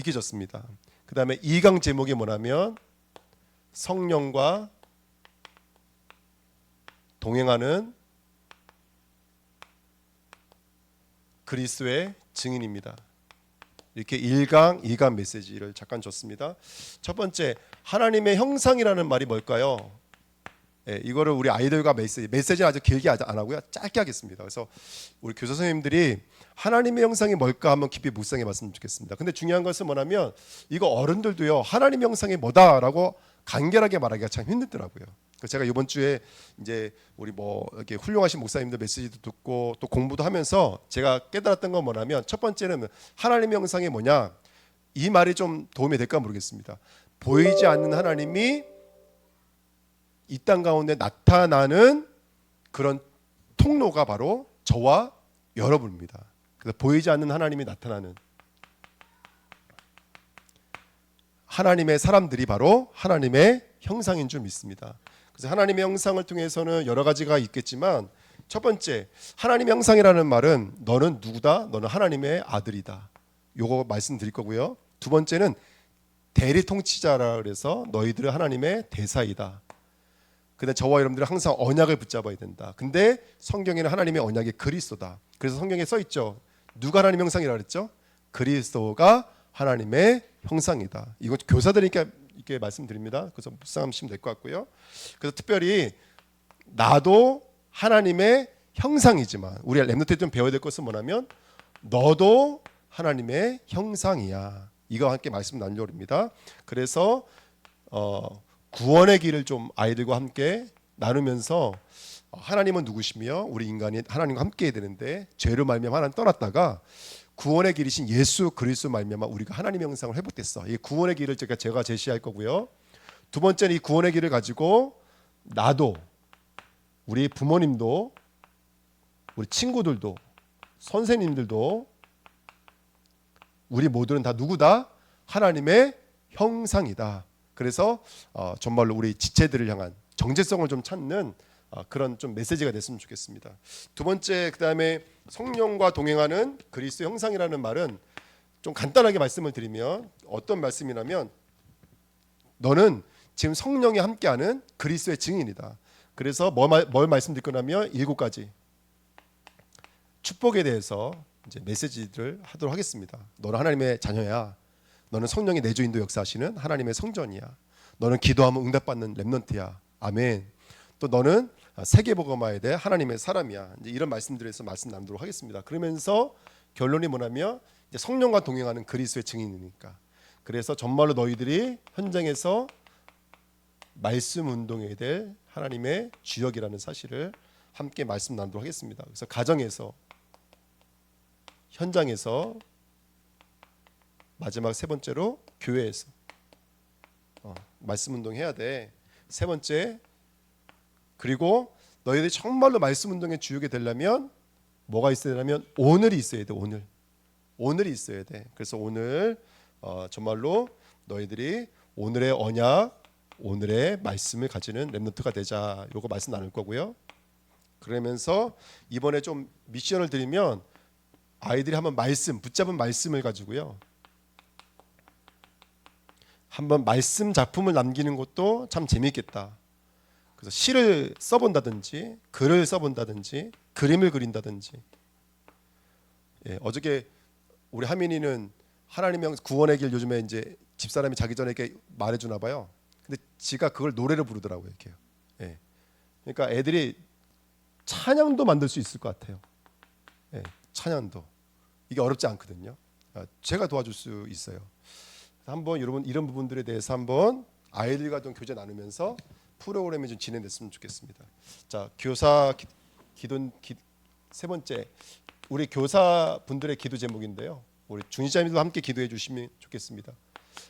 익혀졌습니다. 그 다음에 2강 제목이 뭐냐면 성령과 동행하는 그리스도의 증인입니다. 이렇게 1강, 2강 메시지를 잠깐 줬습니다. 첫 번째, 하나님의 형상이라는 말이 뭘까요? 예, 이거를 우리 아이들과 메시지, 메시지는 아주 길게 안 하고요. 짧게 하겠습니다. 그래서 우리 교사 선생님들이 하나님의 형상이 뭘까 한번 깊이 묵상해 봤으면 좋겠습니다. 근데 중요한 것은 뭐냐면 이거 어른들도요. 하나님의 형상이 뭐다라고 간결하게 말하기가 참 힘들더라고요. 제가 이번 주에 이제 우리 뭐 이렇게 훌륭하신 목사님들 메시지도 듣고 또 공부도 하면서 제가 깨달았던 건 뭐냐면 첫 번째는 하나님의 형상이 뭐냐 이 말이 좀 도움이 될까 모르겠습니다. 보이지 않는 하나님이 이 땅 가운데 나타나는 그런 통로가 바로 저와 여러분입니다. 그래서 보이지 않는 하나님이 나타나는 하나님의 사람들이 바로 하나님의 형상인 줄 믿습니다. 그래서 하나님의 형상을 통해서는 여러 가지가 있겠지만 첫 번째 하나님의 형상이라는 말은 너는 누구다? 너는 하나님의 아들이다. 요거 말씀드릴 거고요. 두 번째는 대리 통치자라 그래서 너희들은 하나님의 대사이다. 근데 저와 여러분들은 항상 언약을 붙잡아야 된다. 근데 성경에는 하나님의 언약이 그리스도다. 그래서 성경에 써 있죠. 누가 하나님 형상이라 그랬죠? 그리스도가 하나님의 형상이다. 이거 교사들이니까 이렇게 말씀드립니다. 그래서 묵상하시면 될 것 같고요. 그래서 특별히 나도 하나님의 형상이지만 우리 렘노트 좀 배워야 될 것은 뭐냐면 너도 하나님의 형상이야. 이거 함께 말씀 나누려고 합니다. 그래서 어, 구원의 길을 좀 아이들과 함께 나누면서 어, 하나님은 누구시며 우리 인간이 하나님과 함께해야 되는데 죄로 말미암아 하나님 떠났다가 구원의 길이신 예수 그리스도 말미암아 우리가 하나님의 형상을 회복됐어. 이 구원의 길을 제가 제가 제시할 거고요. 두 번째는 이 구원의 길을 가지고 나도 우리 부모님도 우리 친구들도 선생님들도 우리 모두는 다 누구다? 하나님의 형상이다. 그래서 어, 정말로 우리 지체들을 향한 정체성을 좀 찾는 어, 그런 좀 메시지가 됐으면 좋겠습니다. 두 번째 그다음에 성령과 동행하는 그리스도 형상이라는 말은 좀 간단하게 말씀을 드리면 어떤 말씀이냐면 너는 지금 성령이 함께하는 그리스도의 증인이다. 그래서 뭘, 말- 뭘 말씀드릴 거냐면 일곱 가지 축복에 대해서 이제 메시지를 하도록 하겠습니다. 너는 하나님의 자녀야. 너는 성령의 내주인도 역사하시는 하나님의 성전이야. 너는 기도하면 응답받는 렘넌트야. 아멘. 또 너는 세계복음화에 대해 하나님의 사람이야. 이제 이런 말씀들에서 말씀 나누도록 하겠습니다. 그러면서 결론이 뭐냐면 이제 성령과 동행하는 그리스도의 증인이니까. 그래서 정말로 너희들이 현장에서 말씀 운동에 될 하나님의 주역이라는 사실을 함께 말씀 나누도록 하겠습니다. 그래서 가정에서 현장에서 마지막 세 번째로 교회에서 어, 말씀 운동 해야 돼. 세 번째 그리고 너희들이 정말로 말씀 운동의 주역이 되려면 뭐가 있어야 되냐면 오늘이 있어야 돼. 오늘 오늘이 있어야 돼. 그래서 오늘 어, 정말로 너희들이 오늘의 언약, 오늘의 말씀을 가지는 렘넌트가 되자. 요거 말씀 나눌 거고요. 그러면서 이번에 좀 미션을 드리면 아이들이 한번 말씀 붙잡은 말씀을 가지고요. 한번 말씀 작품을 남기는 것도 참 재미있겠다. 그래서 시를 써본다든지 글을 써본다든지 그림을 그린다든지. 예, 어저께 우리 하민이는 하나님의 구원의 길 요즘에 이제 집사람이 자기 전에 이렇게 말해주나 봐요. 근데 지가 그걸 노래로 부르더라고요. 이렇게. 예. 그러니까 애들이 찬양도 만들 수 있을 것 같아요. 예, 찬양도 이게 어렵지 않거든요. 아, 제가 도와줄 수 있어요. 한번 여러분 이런 부분들에 대해서 한번 아이들과 좀 교제 나누면서 프로그램이 좀 진행됐으면 좋겠습니다. 자 교사 기, 기도 기, 세 번째 우리 교사 분들의 기도 제목인데요. 우리 중지자님도 함께 기도해 주시면 좋겠습니다.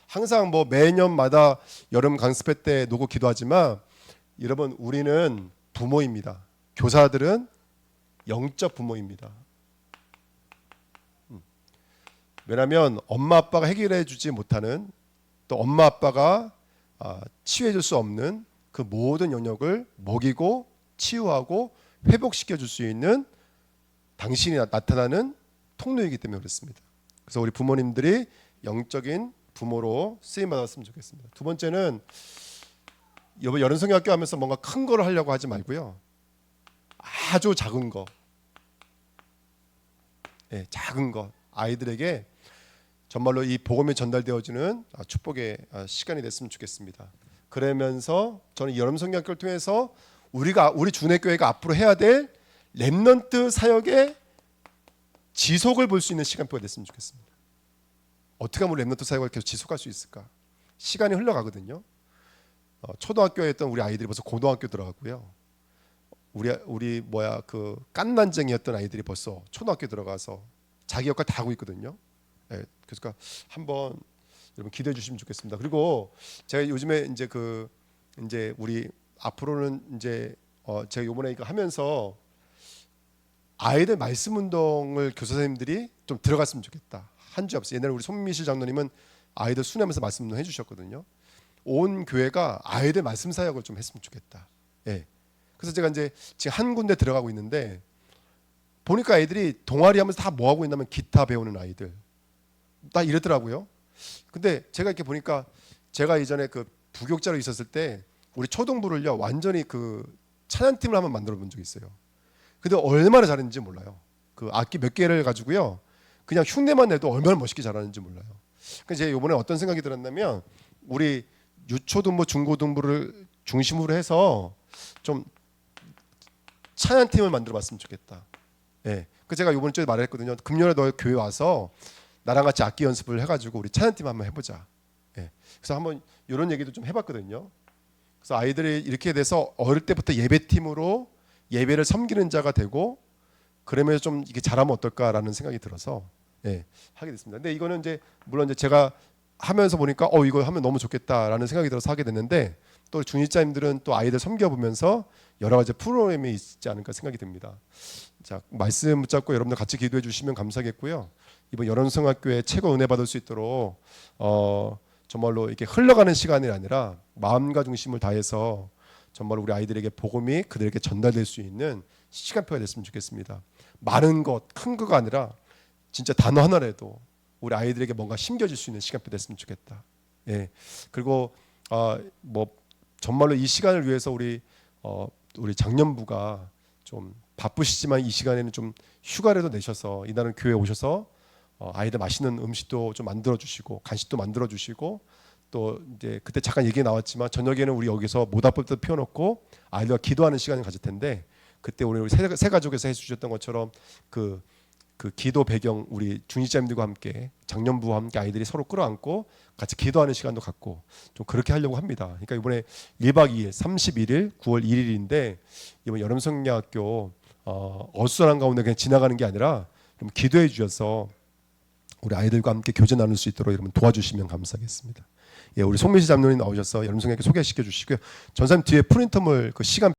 항상 뭐 매년마다 여름 강습회 때 놓고 기도하지만 여러분 우리는 부모입니다. 교사들은 영적 부모입니다. 왜냐하면 엄마 아빠가 해결해 주지 못하는 또 엄마 아빠가 아, 치유해 줄 수 없는 그 모든 영역을 먹이고 치유하고 회복시켜 줄 수 있는 당신이 나- 나타나는 통로이기 때문에 그렇습니다. 그래서 우리 부모님들이 영적인 부모로 쓰임 받았으면 좋겠습니다. 두 번째는 이번 여름 성경학교 하면서 뭔가 큰 거를 하려고 하지 말고요. 아주 작은 거. 예, 작은 것 아이들에게 정말로 이 복음이 전달되어지는 아, 축복의 아, 시간이 됐으면 좋겠습니다. 그러면서 저는 여름 성경학교를 통해서 우리가 우리 주내 교회가 앞으로 해야 될 렘넌트 사역의 지속을 볼 수 있는 시간표가 됐으면 좋겠습니다. 어떻게 하면 렘넌트 사역을 계속 지속할 수 있을까? 시간이 흘러가거든요. 어, 초등학교에 있던 우리 아이들이 벌써 고등학교 들어가고요. 우리 우리 뭐야 그 깐난쟁이였던 아이들이 벌써 초등학교 들어가서 자기 역할 다 하고 있거든요. 예, 그러니까 한번 여러분 기대해 주시면 좋겠습니다. 그리고 제가 요즘에 이제 그 이제 우리 앞으로는 이제 어 제가 요번에 이거 하면서 아이들 말씀 운동을 교사 선생님들이 좀 들어갔으면 좋겠다. 한주 없어. 옛날에 우리 손미실 장로님은 아이들 수련하면서 말씀 운동 해주셨거든요. 온 교회가 아이들 말씀 사역을 좀 했으면 좋겠다. 예. 그래서 제가 이제 지금 한 군데 들어가고 있는데 보니까 아이들이 동아리 하면서 다 뭐 하고 있냐면 기타 배우는 아이들. 다 이러더라고요. 근데 제가 이렇게 보니까 제가 이전에 그 부교육자로 있었을 때 우리 초등부를요 완전히 그 찬양팀을 한번 만들어 본 적이 있어요. 근데 얼마나 잘했는지 몰라요. 그 악기 몇 개를 가지고요. 그냥 흉내만 내도 얼마나 멋있게 잘하는지 몰라요. 그래서 제가 이번에 어떤 생각이 들었냐면 우리 유초등부, 중고등부를 중심으로 해서 좀 찬양팀을 만들어 봤으면 좋겠다. 예. 그 제가 이번 주에 말했거든요. 금요일에 너 교회 와서 나랑 같이 악기 연습을 해가지고 우리 찬양팀 한번 해보자. 예. 그래서 한번 이런 얘기도 좀 해봤거든요. 그래서 아이들이 이렇게 돼서 어릴 때부터 예배팀으로 예배를 섬기는 자가 되고 그러면서 좀 이게 잘하면 어떨까라는 생각이 들어서 예, 하게 됐습니다. 근데 이거는 이제 물론 이제 제가 하면서 보니까 어 이거 하면 너무 좋겠다라는 생각이 들어서 하게 됐는데 또 중일자님들은 또 아이들 섬겨 보면서 여러 가지 프로그램이 있지 않을까 생각이 듭니다. 자 말씀 붙잡고 여러분들 같이 기도해 주시면 감사하겠고요. 이번 여론성학교에 최고 은혜 받을 수 있도록 어 정말로 이렇게 흘러가는 시간이 아니라 마음과 중심을 다해서 정말 우리 아이들에게 복음이 그들에게 전달될 수 있는 시간표가 됐으면 좋겠습니다. 많은 것, 큰 거가 아니라 진짜 단어 하나라도 우리 아이들에게 뭔가 심겨질 수 있는 시간표 됐으면 좋겠다. 예. 그리고 아뭐 정말로 이 시간을 위해서 우리 어 우리 장년부가 좀 바쁘시지만 이 시간에는 좀 휴가라도 내셔서 이날은 교회 에 오셔서 어 아이들 맛있는 음식도 좀 만들어 주시고 간식도 만들어 주시고 또 이제 그때 잠깐 얘기 나왔지만 저녁에는 우리 여기서 모닥불도 피워놓고 아이들과 기도하는 시간을 가질 텐데 그때 우리 세, 세 가족에서 해주셨던 것처럼 그, 그 기도 배경 우리 중직자님들과 함께 장년부와 함께 아이들이 서로 끌어안고 같이 기도하는 시간도 갖고 좀 그렇게 하려고 합니다. 그러니까 이번에 1박 2일 31일 9월 1일인데 이번 여름 성야학교 어, 어수선한 가운데 그냥 지나가는 게 아니라 좀 기도해 주셔서 우리 아이들과 함께 교제 나눌 수 있도록 여러분 도와주시면 감사하겠습니다. 예, 우리 송민시 장로님 나오셔서 여름 성야학교 소개시켜 주시고요. 전사님 뒤에 프린터물 그 시간